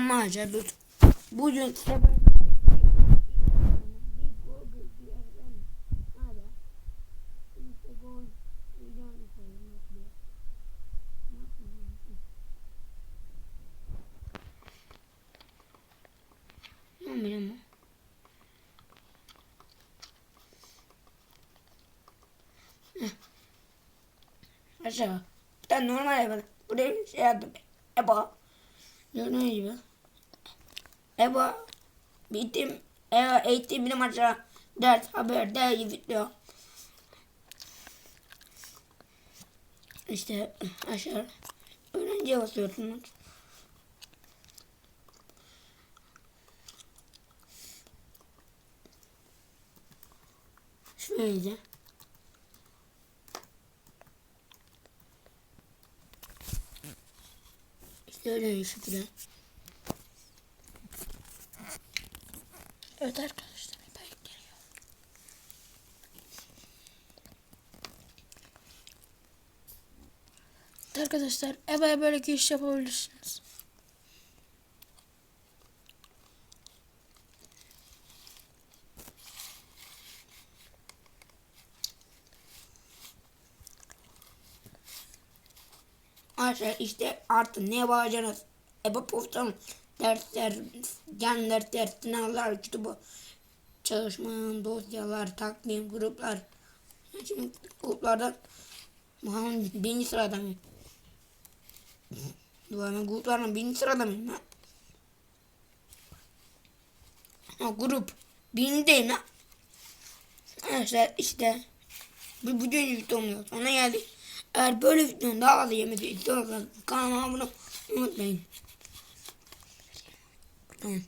Maça tut. Bugün size? Heh. Aşağı. Bir tane normal yapalım. Buraya şey yaptım. Eba. Gördüğünüz gibi. Eba. Bittim. Eva eğitim bilim aşağı. Ders haber dergi video. İşte aşağı. Öğrenciye basıyorsunuz. Şöyle. Bir şekilde. Evet arkadaşlar ben geliyor. Evet arkadaşlar EBA'ya böyle giriş yapabilirsiniz. Arkadaşlar işte artık ne bağıracaksınız? EBA postam dersler, gen dersler, sınavlar, kitabı, çalışma, dosyalar, takvim, gruplar. Şimdi gruplardan birinci sırada mıyım? Ben gruplardan birinci sırada ben? Ha, grup birindeyim ha. Arkadaşlar işte bu bugün videom sonuna geldik. Eğer böyle videonun daha fazla yemedi istiyorsanız kanalıma abone olmayı unutmayın. Tamam.